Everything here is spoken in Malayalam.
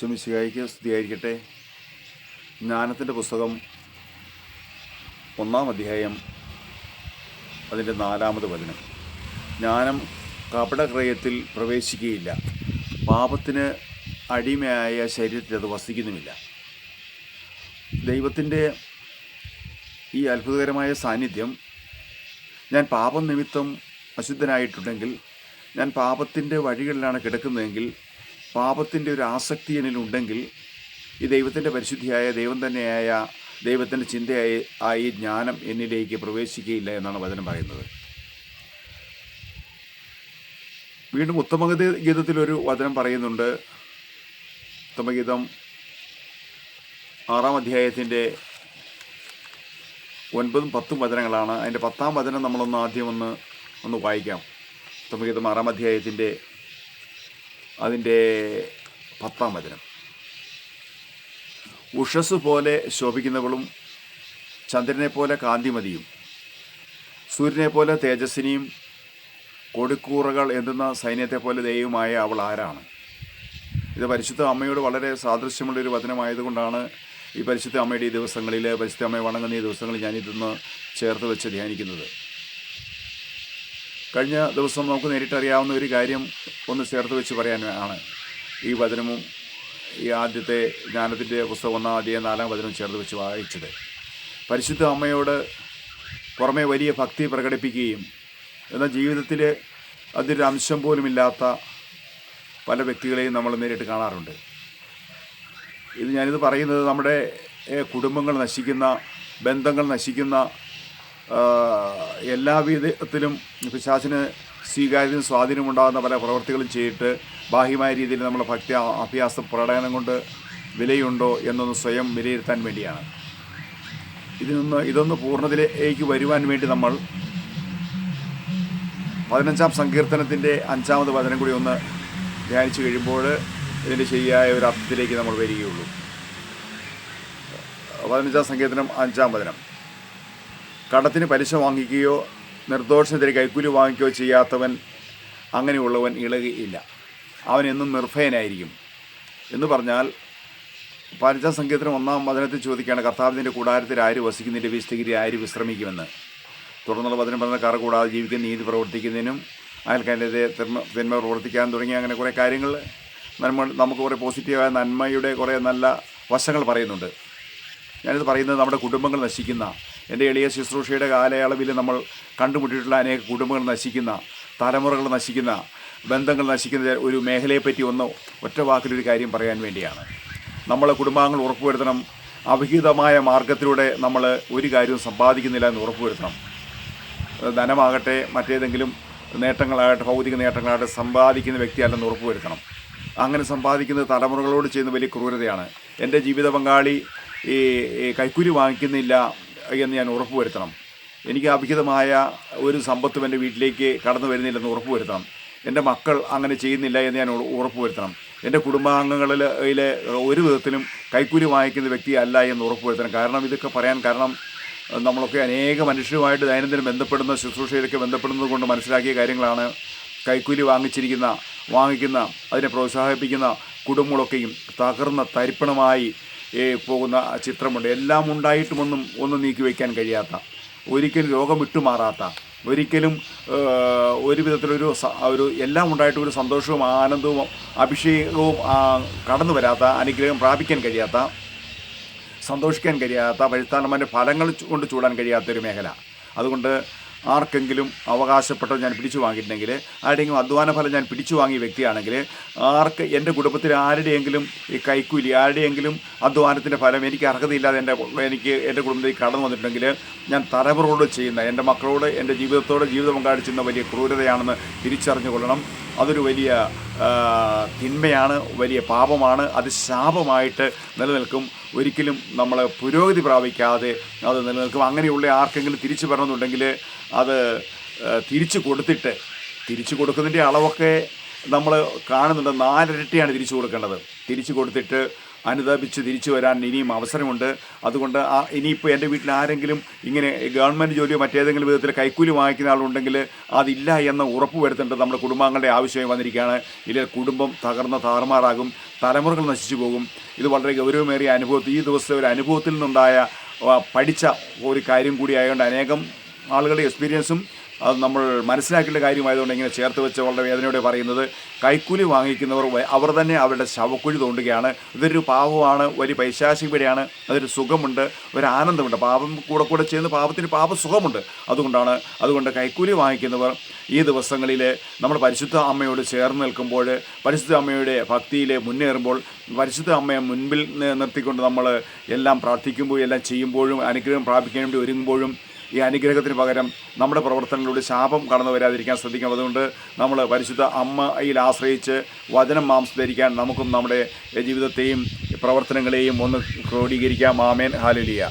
ഈശ്വമിശിഹായിക്ക് സ്തുതിയായിരിക്കട്ടെ. ജ്ഞാനത്തിന്റെ പുസ്തകം ഒന്നാം അധ്യായം അതിന്റെ നാലാമത് വചനം. ജ്ഞാനം കപടക്രയത്തിൽ പ്രവേശിക്കുകയില്ല. പാപത്തിന് അടിമയായ ശരീരത്തിൽ അത് വസിക്കുന്നുമില്ല. ദൈവത്തിന്റെ ഈ അത്ഭുതകരമായ സാന്നിധ്യം ഞാൻ പാപം നിമിത്തം അശുദ്ധനായിട്ടുണ്ടെങ്കിൽ ഞാൻ പാപത്തിന്റെ വഴികളിലാണ് കിടക്കുന്നതെങ്കിൽ പാപത്തിന്റെ ഒരു ആസക്തി എന്നിലുണ്ടെങ്കിൽ ഈ ദൈവത്തിന്റെ പരിശുദ്ധിയായ ദൈവം തന്നെയായ ദൈവത്തിന്റെ ചിന്തയായി ആയി ജ്ഞാനം എന്നിലേക്ക് പ്രവേശിക്കുകയില്ല എന്നാണ് വചനം പറയുന്നത്. വീണ്ടും ഉത്തമഗതി ഗീതത്തിലൊരു വചനം പറയുന്നുണ്ട്. ഉത്തമഗീതം ആറാം അധ്യായത്തിന്റെ ഒൻപതും പത്തും വചനങ്ങളാണ്. അതിന്റെ പത്താം വചനം നമ്മളൊന്ന് ആദ്യം ഒന്ന് ഒന്ന് വായിക്കാം. ഉത്തമഗീതം ആറാം അധ്യായത്തിന്റെ അതിന്റെ പത്താം വചനം. ഉഷസ് പോലെ ശോഭിക്കുന്നവളും ചന്ദ്രനെ പോലെ കാന്തിമതിയും സൂര്യനെ പോലെ തേജസ്സിനിയും കൊടുക്കൂറകൾ എന്തുന്ന സൈന്യത്തെ പോലെ ദൈവമായ അവൾ ആരാണ്? ഇത് പരിശുദ്ധ അമ്മയോട് വളരെ സാദൃശ്യമുള്ളൊരു വചനമായതുകൊണ്ടാണ് ഈ പരിശുദ്ധ അമ്മയുടെ ഈ ദിവസങ്ങളിൽ പരിശുദ്ധ അമ്മയെ വണങ്ങുന്ന ഈ ദിവസങ്ങളിൽ ഞാനിതൊന്ന് ചേർത്ത് വെച്ച് ധ്യാനിക്കുന്നത്. കഴിഞ്ഞ ദിവസം നമുക്ക് നേരിട്ടറിയാവുന്ന ഒരു കാര്യം ഒന്ന് ചേർത്ത് വെച്ച് പറയാനാണ് ഈ വചനവും ഈ ആദ്യത്തെ ജ്ഞാനത്തിന്റെ പുസ്തകം ഒന്നാം അധ്യായം നാലാം വചനവും ചേർത്ത് വെച്ച് വായിച്ചത്. പരിശുദ്ധ അമ്മയോട് പുറമെ വലിയ ഭക്തി പ്രകടിപ്പിക്കുകയും എന്നാൽ ജീവിതത്തിൽ അതിന്റെ അംശം പോലുമില്ലാത്ത പല വ്യക്തികളെയും നമ്മൾ നേരിട്ട് കാണാറുണ്ട്. ഇത് ഞാനിത് പറയുന്നത് നമ്മുടെ കുടുംബങ്ങൾ നശിക്കുന്ന ബന്ധങ്ങൾ നശിക്കുന്ന എല്ലാ വിധത്തിലും പിശാചിന് സ്വീകാര്യതയും സ്വാധീനം ഉണ്ടാകുന്ന പല പ്രവർത്തികളും ചെയ്തിട്ട് ബാഹ്യമായ രീതിയിൽ നമ്മൾ ഭക്തി അഭ്യാസ പ്രകടനം കൊണ്ട് വിലയുണ്ടോ എന്നൊന്ന് സ്വയം വിലയിരുത്താൻ വേണ്ടിയാണ്. ഇതിനൊന്ന് ഇതൊന്ന് പൂർണതയിലേക്ക് വരുവാൻ വേണ്ടി നമ്മൾ പതിനഞ്ചാം സങ്കീർത്തനത്തിന്റെ അഞ്ചാമത് വചനം കൂടി ഒന്ന് ധ്യാനിച്ചു കഴിയുമ്പോൾ ഇതിന്റെ ശരിയായ ഒരു അർത്ഥത്തിലേക്ക് നമ്മൾ വരികയുള്ളൂ. പതിനഞ്ചാം സങ്കീർത്തനം അഞ്ചാം വചനം. കടത്തിന് പലിശ വാങ്ങിക്കുകയോ നിർദോഷത്തിന്റെ കൈക്കൂലി വാങ്ങിക്കുകയോ ചെയ്യാത്തവൻ അങ്ങനെയുള്ളവൻ ഇളകിയില്ല അവൻ എന്നും നിർഭയനായിരിക്കും. എന്ന് പറഞ്ഞാൽ സങ്കീർത്തനം ഒന്നാം വചനത്തിൽ ചോദിക്കുകയാണ് കർത്താവിന്റെ കൂടാരത്തിൽ ആര് വസിക്കുന്നതിന്റെ വിസ്തഗിരി ആര് വിശ്രമിക്കുമെന്ന്? തുടർന്നുള്ള വചനം പറഞ്ഞ കാറ് കൂടാതെ ജീവിക്കുന്ന നീതി പ്രവർത്തിക്കുന്നതിനും അയൽക്കാരുടെ തിന്മ തിന്മ പ്രവർത്തിക്കാൻ തുടങ്ങിയ അങ്ങനെ കുറേ കാര്യങ്ങൾ നന്മ നമുക്ക് കുറേ പോസിറ്റീവായ നന്മയുടെ കുറേ നല്ല വശങ്ങൾ പറയുന്നുണ്ട്. ഞാനിത് പറയുന്നത് നമ്മുടെ കുടുംബങ്ങൾ നശിക്കുന്ന എന്റെ എളിയ ശുശ്രൂഷയുടെ കാലയളവിൽ നമ്മൾ കണ്ടുമുട്ടിയിട്ടുള്ള അനേക കുടുംബങ്ങൾ നശിക്കുന്ന തലമുറകൾ നശിക്കുന്ന ബന്ധങ്ങൾ നശിക്കുന്ന ഒരു മേഖലയെപ്പറ്റി ഒന്ന് ഒറ്റ വാക്കിലൊരു കാര്യം പറയാൻ വേണ്ടിയാണ്. നമ്മളെ കുടുംബാംഗങ്ങൾ ഉറപ്പുവരുത്തണം. അവിഹിതമായ മാർഗത്തിലൂടെ നമ്മൾ ഒരു കാര്യവും സമ്പാദിക്കുന്നില്ല എന്ന് ഉറപ്പുവരുത്തണം. ധനമാകട്ടെ മറ്റേതെങ്കിലും നേട്ടങ്ങളാകട്ടെ ഭൗതിക നേട്ടങ്ങളാകട്ടെ സമ്പാദിക്കുന്ന വ്യക്തിയല്ലെന്ന് ഉറപ്പുവരുത്തണം. അങ്ങനെ സമ്പാദിക്കുന്നത് തലമുറകളോട് ചെയ്യുന്ന വലിയ ക്രൂരതയാണ്. എന്റെ ജീവിത പങ്കാളി ഈ കൈക്കൂലി വാങ്ങിക്കുന്നില്ല എന്ന് ഞാൻ ഉറപ്പുവരുത്തണം. എനിക്ക് അഭിഹിതമായ ഒരു സമ്പത്തും എന്റെ വീട്ടിലേക്ക് കടന്നു വരുന്നില്ലെന്ന് ഉറപ്പുവരുത്തണം. എന്റെ മക്കൾ അങ്ങനെ ചെയ്യുന്നില്ല എന്ന് ഞാൻ ഉറ- ഉറപ്പുവരുത്തണം. എന്റെ കുടുംബാംഗങ്ങളിൽ അതിലെ ഒരു വിധത്തിലും കൈക്കൂലി വാങ്ങിക്കുന്ന വ്യക്തി അല്ല എന്ന് ഉറപ്പുവരുത്തണം. കാരണം ഇതൊക്കെ പറയാൻ കാരണം നമ്മളൊക്കെ അനേക മനുഷ്യരുമായിട്ട് ദൈനംദിനം ബന്ധപ്പെടുന്ന ശുശ്രൂഷയിലൊക്കെ ബന്ധപ്പെടുന്നത് കൊണ്ട് മനസ്സിലാക്കിയ കാര്യങ്ങളാണ് കൈക്കൂലി വാങ്ങിച്ചിരിക്കുന്ന വാങ്ങിക്കുന്ന അതിനെ പ്രോത്സാഹിപ്പിക്കുന്ന കുടുംബങ്ങളൊക്കെയും തകർന്ന തരിപ്പണമായി പോകുന്ന ചിത്രമുണ്ട്. എല്ലാം ഉണ്ടായിട്ടുമൊന്നും ഒന്നും നീക്കി വയ്ക്കാൻ കഴിയാത്ത ഒരിക്കലും രോഗം വിട്ടുമാറാത്ത ഒരിക്കലും ഒരു വിധത്തിലൊരു ഒരു എല്ലാം ഉണ്ടായിട്ട് ഒരു സന്തോഷവും ആനന്ദവും അഭിഷേകവും കടന്നു വരാത്ത അനുഗ്രഹം പ്രാപിക്കാൻ കഴിയാത്ത സന്തോഷിക്കാൻ കഴിയാത്ത വഴിത്താനമാന്റെ ഫലങ്ങൾ കൊണ്ട് ചൂടാൻ കഴിയാത്തൊരു മേഖല. അതുകൊണ്ട് ആർക്കെങ്കിലും അവകാശപ്പെട്ടത് ഞാൻ പിടിച്ചു വാങ്ങിയിട്ടുണ്ടെങ്കിൽ ആരുടെയെങ്കിലും അധ്വാന ഫലം ഞാൻ പിടിച്ചു വാങ്ങിയ വ്യക്തിയാണെങ്കിൽ ആർക്ക് എന്റെ കുടുംബത്തിൽ ആരുടെയെങ്കിലും ഈ കൈക്കൂലി ആരുടെയെങ്കിലും അധ്വാനത്തിന്റെ ഫലം എനിക്ക് അർഹതയില്ലാതെ എന്റെ എനിക്ക് എന്റെ കുടുംബത്തിൽ കടന്നു വന്നിട്ടുണ്ടെങ്കിൽ ഞാൻ തലമുറകളോട് ചെയ്യുന്ന എന്റെ മക്കളോട് എന്റെ ജീവിതത്തോട് ജീവിതം പങ്കാളി വലിയ ക്രൂരതയാണെന്ന് തിരിച്ചറിഞ്ഞു കൊള്ളണം അതൊരു വലിയ തിന്മയാണ് വലിയ പാപമാണ്. അത് ശാപമായിട്ട് നിലനിൽക്കും. ഒരിക്കലും നമ്മൾ പുരോഗതി പ്രാപിക്കാതെ അത് നിലനിൽക്കും. അങ്ങനെയുള്ള ആർക്കെങ്കിലും തിരിച്ചു വരണമെന്നുണ്ടെങ്കിൽ അത് തിരിച്ചു കൊടുത്തിട്ട് തിരിച്ചു കൊടുക്കുന്നതിന്റെ അളവൊക്കെ നമ്മൾ കാണുന്നുണ്ട്. നാലിരട്ടിയാണ് തിരിച്ചു കൊടുക്കേണ്ടത്. തിരിച്ചു കൊടുത്തിട്ട് അനുതാപിച്ച് തിരിച്ചു വരാൻ ഇനിയും അവസരമുണ്ട്. അതുകൊണ്ട് ആ ഇനിയിപ്പോൾ എന്റെ വീട്ടിൽ ആരെങ്കിലും ഇങ്ങനെ ഗവൺമെന്റ് ജോലിയോ മറ്റേതെങ്കിലും വിധത്തിൽ കൈക്കൂലി വാങ്ങിക്കുന്ന ആളുണ്ടെങ്കിൽ അതില്ല എന്ന് ഉറപ്പ് വരുത്തേണ്ടത് നമ്മുടെ കുടുംബാംഗങ്ങളുടെ ആവശ്യമായി വന്നിരിക്കുകയാണ്. ഇല്ലെങ്കിൽ കുടുംബം തകർന്ന താറുമാറാകും തലമുറകൾ നശിച്ചു പോകും. ഇത് വളരെ ഗൗരവമേറിയ അനുഭവത്തിൽ ഈ ദിവസത്തെ ഒരു അനുഭവത്തിൽ നിന്നുണ്ടായ പഠിച്ച ഒരു കാര്യം കൂടി ആയതുകൊണ്ട് അനേകം ആളുകളുടെ എക്സ്പീരിയൻസും അത് നമ്മൾ മനസ്സിലാക്കേണ്ട കാര്യമായതുകൊണ്ട് ഇങ്ങനെ ചേർത്ത് വെച്ച് വളരെ വേദനയോടെ പറയുന്നത്. കൈക്കൂലി വാങ്ങിക്കുന്നവർ അവർ തന്നെ അവരുടെ ശവക്കുഴി തോണ്ടുകയാണ്. ഇതൊരു പാപമാണ് ഒരു പൈശാചികതയാണ് അതൊരു സുഖമുണ്ട് ഒരു ആനന്ദമുണ്ട്. പാപം കൂടെ കൂടെ ചെയ്യുന്ന പാപത്തിന് പാപ സുഖമുണ്ട്. അതുകൊണ്ടാണ് അതുകൊണ്ട് കൈക്കൂലി വാങ്ങിക്കുന്നവർ ഈ ദിവസങ്ങളിൽ നമ്മൾ പരിശുദ്ധ അമ്മയോട് ചേർന്ന് നിൽക്കുമ്പോൾ പരിശുദ്ധ അമ്മയുടെ ഭക്തിയിൽ മുന്നേറുമ്പോൾ പരിശുദ്ധ അമ്മയെ മുൻപിൽ നിർത്തിക്കൊണ്ട് നമ്മൾ എല്ലാം പ്രാർത്ഥിക്കുമ്പോഴും എല്ലാം ചെയ്യുമ്പോഴും അനുഗ്രഹം പ്രാപിക്കാൻ വേണ്ടി ഒരുങ്ങുമ്പോഴും ഈ അനുഗ്രഹത്തിന് പകരം നമ്മുടെ പ്രവർത്തനങ്ങളിലൂടെ ശാപം കടന്നു വരാതിരിക്കാൻ ശ്രദ്ധിക്കണം. അതുകൊണ്ട് നമ്മൾ പരിശുദ്ധ അമ്മയിൽ ആശ്രയിച്ച് വചനം മാംസം ധരിക്കാൻ നമുക്കും നമ്മുടെ ജീവിതത്തെയും പ്രവർത്തനങ്ങളെയും ഒന്ന് ക്രോഡീകരിക്കാം. ആമേൻ. ഹാലലിയ.